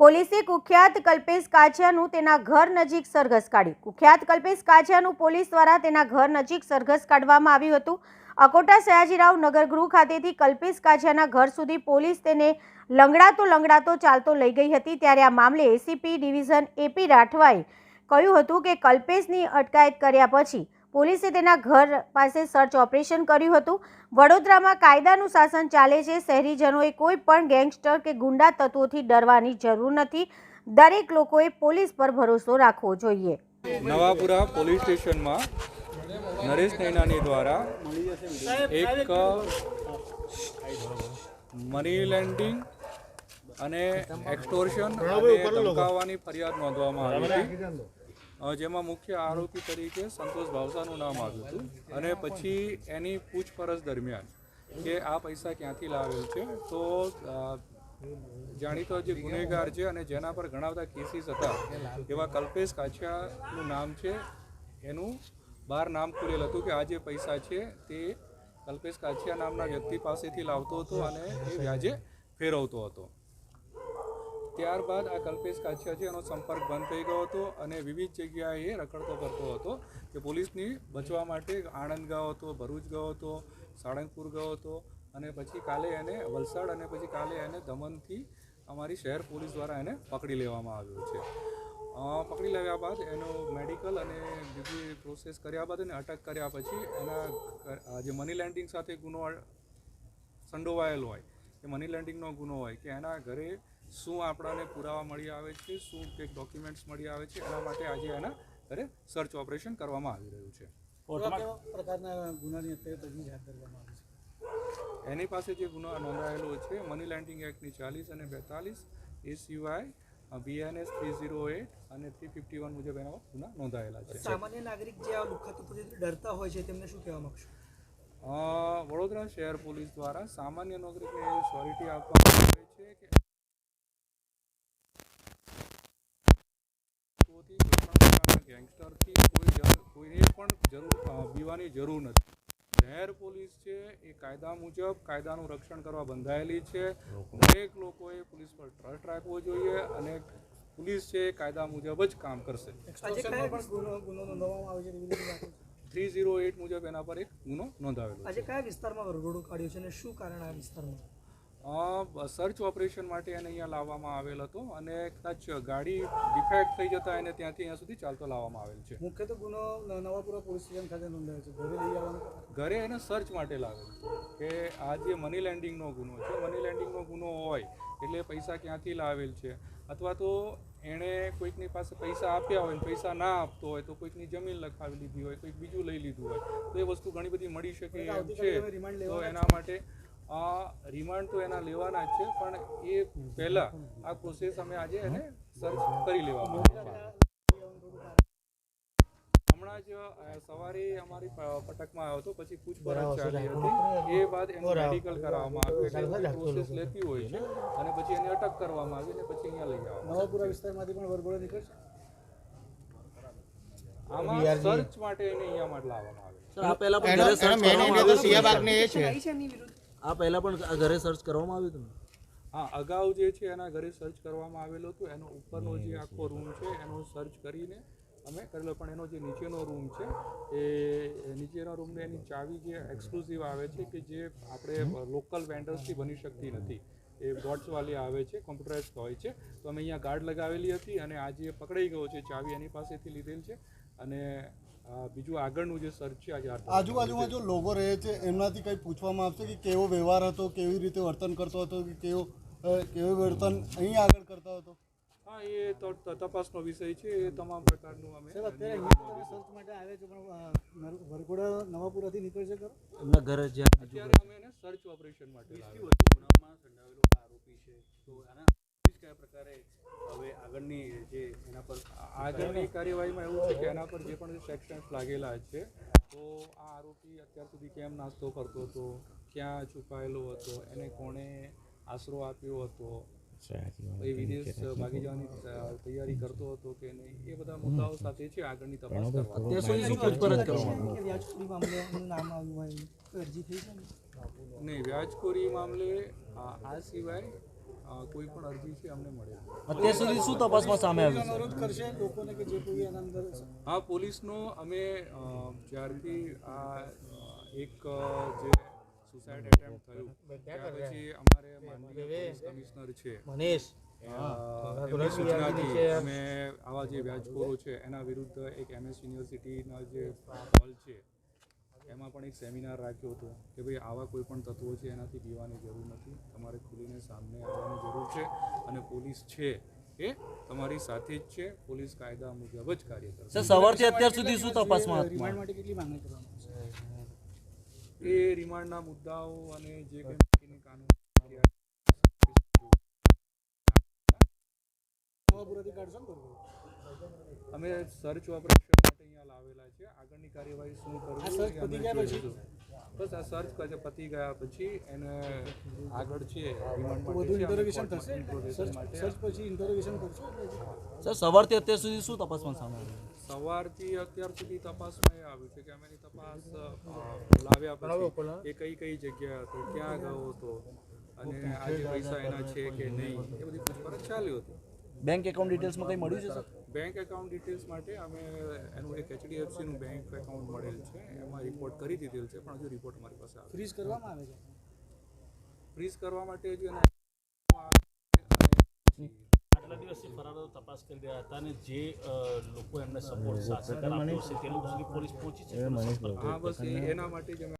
પોલીસે કુખ્યાત કલ્પેશ કાછિયાનું તેના ઘર નજીક સરઘસ કાઢ્યું. કુખ્યાત કલ્પેશ કાછિયાનું પોલીસ દ્વારા તેના ઘર નજીક સરઘસ કાઢવામાં આવ્યું હતું. અકોટા સયાજીરાવ નગરગૃહ ખાતેથી કલ્પેશ કાછિયાના ઘર સુધી પોલીસ તેને લંગડાતો લંગડાતો ચાલતો લઈ ગઈ હતી. ત્યારે આ મામલે એસીપી ડિવિઝન એપી રાઠવાએ કહ્યું હતું કે કલ્પેશની અટકાયત કર્યા પછી પોલીસે તેના ઘર પાસે સર્ચ ઓપરેશન કર્યું હતું. વડોદરામાં કાયદાનું શાસન ચાલે છે. શહેરીજનોએ કોઈ પણ ગેંગસ્ટર કે ગુંડા તત્વોથી ડરવાની જરૂર નથી. દરેક લોકોએ પોલીસ પર ભરોસો રાખવો જોઈએ. નવાપુરા પોલીસ સ્ટેશનમાં નરેશ નૈનાની દ્વારા એક મની લેન્ડિંગ અને એક્સટોર્શન અને ધમકાવવાની ફરિયાદ નોંધવામાં આવી હતી. જેમાં મુખ્ય આરોપી તરીકે સંતોષ ભાવસાનું નામ આવ્યું હતું. અને પછી એની પૂછપરછ દરમિયાન કે આ પૈસા ક્યાંથી લાવેલ છે, તો જાણીતો જે ગુનેગાર છે અને જેના પર ઘણા બધા કેસીસ હતા, એવા કલ્પેશ કાછિયાનું નામ છે. એનું બહાર નામ ખુલેલ હતું કે આ જે પૈસા છે તે કલ્પેશ કાછિયા નામના વ્યક્તિ પાસેથી લાવતો હતો અને એ વ્યાજે ફેરવતો હતો. ત્યારબાદ આ કલ્પેશ કાછિયા છે એનો સંપર્ક બંધ થઈ ગયો હતો અને વિવિધ જગ્યાએ રખડતો કરતો હતો કે પોલીસની બચવા માટે આણંદ ગયો હતો, ભરૂચ ગયો હતો, સાળંગપુર ગયો હતો અને પછી કાલે એને વલસાડ અને પછી કાલે એને દમણથી અમારી શહેર પોલીસ દ્વારા એને પકડી લેવામાં આવ્યો છે. પકડી લેવા બાદ એનો મેડિકલ અને બીજી પ્રોસેસ કર્યા બાદ એને અટક કર્યા પછી એના જે મની લેન્ડિંગ સાથે ગુનો સંડોવાયેલો હોય કે મની લેન્ડિંગનો ગુનો હોય કે એના ઘરે શું આપણાને પુરાવા મળી આવે છે શું કંઈક ડોક્યુમેન્ટ્સ મળી આવે છે એના માટે આજે એના ઘરે સર્ચ ઓપરેશન કરવામાં આવી રહ્યું છે. પ્રકારના ગુનાની એની પાસે જે ગુનો નોંધાયેલો છે મની લેન્ડિંગ એક્ટની ચાલીસ અને બેતાલીસ એ સિવાય બીએનએસ થ્રી ઝીરો એટ અને થ્રી ફિફ્ટી વન મુજબ એના ગુના નોંધાયેલા છે. સામાન્ય નાગરિક જે આ લુખ્ખા ડરતા હોય છે તેમને શું કહેવા માંગશો? વડોદરા શહેર પોલીસ દ્વારા સામાન્ય નાગરિકને એવી શ્યોરિટી આપવામાં આવે છે કે તત્વોથી કોઈ પણ પ્રકારના ગેંગસ્ટરથી કોઈ જરૂર કોઈને પણ જરૂર બીવાની જરૂર નથી. શહેર પોલીસ છે એ કાયદા મુજબ કાયદાનું રક્ષણ કરવા બંધાયેલી છે. દરેક લોકોએ પોલીસ પર ટ્રસ્ટ રાખવો જોઈએ અને પોલીસ છે એ કાયદા મુજબ જ કામ કરશે. થ્રી ઝીરો એટ મુજબ એના પર એક ગુનો નોંધાવેલો છે. આજે કયા વિસ્તારમાં વરઘોડો કાઢ્યો છે અને શું કારણ આ વિસ્તારમાં? સર્ચ ઓપરેશન માટે એને અહીંયા લાવવામાં આવેલ હતો અને કદાચ ગાડી ડિફેક્ટ થઈ જતા એને ત્યાંથી અહીંયા સુધી ચાલતો લાવવામાં આવેલ છે. મુખ્ય તો ગુનો નવાપુરા પોલીસ સ્ટેશન ખાતે નોંધાયો છે. ઘરે લઈ આવવાનું? ઘરે એને સર્ચ માટે લાવેલ કે આ જે મની લેન્ડિંગનો ગુનો છે મની લેન્ડિંગનો ગુનો હોય એટલે પૈસા ક્યાંથી લાવેલ છે? અથવા તો એણે કોઈકની પાસે પૈસા આપ્યા હોય પૈસા ના આપતો હોય તો કોઈકની જમીન લખાવી લીધી હોય કોઈક બીજું લઈ લીધું હોય તો એ વસ્તુ ઘણી બધી મળી શકે છે. તો એના માટે રિમાન્ડ તો એના લેવાના જ છે પણ એ પહેલાં આ પ્રોસેસ અમે આજે એને સર્ચ કરી લેવામાં હમણાં જ સવારે અમારી પટકમાં આવ્યો હતો પછી પૂછપરછ ચાલી હતી. એ બાદ એનું મેડિકલ કરાવવામાં આવ્યું એટલે પ્રોસેસ લેતી હોય છે અને પછી એને અટક કરવામાં આવી અને પછી અહીંયા લઈ આવવામાં નવાપુરા વિસ્તારમાંથી પણ વરઘોડો નીકળશે? આમાં સર્ચ માટે એને અહીંયા માટે લાવવામાં આવે છે. આ પહેલા પણ આવ્યું હતું. આવી છે આ પહેલા પણ ઘરે સર્ચ કરવામાં આવ્યું હતું હા, અગાઉ જે છે એના ઘરે સર્ચ કરવામાં આવેલો હતો. એનો ઉપરનો જે આખો રૂમ છે, એનો સર્ચ કરીને અમે કરેલો. પણ એનો જે નીચેનો રૂમ છે, એ નીચેના રૂમને એની ચાવી જે એક્સક્લુઝિવ આવે છે કે જે આપણે લોકલ વેન્ડર્સથી બની શકતી નથી. એ બોટ્સવાળી આવે છે કોમ્પ્યુટરાઇઝ હોય છે. તો અમે અહીંયા ગાર્ડ લગાવેલી હતી અને આ જે પકડાઈ ગયો છે ચાવી એની પાસેથી લીધેલ છે. અને બીજું આગળનું જે સર્ચ છે આજે આજુબાજુમાં જો લોકો રહે છે એમનાથી કંઈ પૂછવામાં આવશે કે કેવો વ્યવહાર હતો કેવી રીતે વર્તન કરતો હતો કે કેવો કેવું વર્તન અહીં આગળ કરતો હતો? હા એ તો તપાસનો વિષય છે એ તમામ પ્રકારનું અમે સર અત્યારે તમે સર્ચ માટે આવે છે પણ વરઘોડા નવાપુરાથી નીકળશે ખરો? એમના ઘરે જ્યાં અત્યારે અમે એને સર્ચ ઓપરેશન માટે લાવ્યા. ગુનામાં સંડાવેલો આરોપી છે તો આના કયા પ્રકારે હવે આગળની જે એના પર આગળની કાર્યવાહીમાં એવું છે કે એના પર જે પણ સેક્શન્સ લાગેલા છે તો આ આરોપી અત્યાર સુધી કેમ નાસ્તો કરતો હતો ક્યાં છુપાયેલો હતો એને કોણે આશરો આપ્યો હતો એ વિદેશ ભાગી જવાની તૈયારી કરતો હતો કે નહીં એ બધા મુદ્દાઓ સાથે છે આગળની તપાસ કરવા. શું પૂછપરછ વ્યાજખોરી મામલે નામ આવ્યું હોય અરજી થઈ છે નહીં વ્યાજખોરી મામલે આ સિવાય કોઈ પણ અરજી છે અમને મળે. અત્યાર સુધી શું તપાસમાં સામે આવ્યું છે? અનુરોધ કરશે લોકોને કે જે કોઈ એના અંદર આ પોલીસનો અમે જ્યારથી આ એક જે સુસાઇડ એટેમ્પ થયું ત્યાર પછી અમારે માનનીય પોલીસ કમિશનર છે અ, એમની સૂચનાથી અમે આવા જે વ્યાજખોરો છે એના વિરુદ્ધ એક એમએસ યુનિવર્સિટીના જે હોલ છે એમાં પણ એક સેમિનાર રાખ્યો હતો કે ભાઈ આવા કોઈ પણ તત્વો છે એનાથી પીવાની જરૂર નથી. તમારે ખુલીને સામને આવવાની જરૂર છે અને પોલીસ છે એ તમારી સાથે જ છે. પોલીસ કાયદા મુજબ જ કાર્ય કરશે. સવારથી અત્યાર સુધી શું તપાસમાં રિમાન્ડ માટે કેટલી માંગણી આવશે એ રિમાન્ડના મુદ્દાઓ અને જે કંઈ કાનૂન અમે સર્ચ ઓપરેશન અહીંયા છે. આગળની કાર્યવાહી શું કરવી બસ આ સર્ચ કરશે પતી ગયા પછી એને આગળ છે સર સવારથી અત્યાર સુધી શું તપાસમાં સામે સવારથી અત્યાર સુધી તપાસમાં એ આવ્યું છે કે અમે એની તપાસ લાવ્યા પછી એ કઈ કઈ જગ્યા હતો ક્યાં ગયો હતો અને આજે પૈસા એના છે કે નહીં એ બધી પૂછપરછ ચાલ્યું હતું. બેંક એકાઉન્ટ ડિટેલ્સમાં કંઈ મળ્યું છે સર? બેંક એકાઉન્ટ ડિટેલ્સ માટે અમે એનું એક એચડીએફસીનું બેંક એકાઉન્ટ મળેલ છે. એમાં રિપોર્ટ કરી દીધેલ છે પણ હજુ રિપોર્ટ અમારી પાસે આવે ફ્રીઝ કરવામાં આવે છે? ફ્રીઝ કરવા માટે હજુ એને આટલા દિવસથી ફરારો તપાસ કરી રહ્યા હતા અને જે લોકો એમને સપોર્ટ સાથે આપ્યો છે તે લોકો સુધી પોલીસ પહોંચી છે? હા બસ એના માટે જ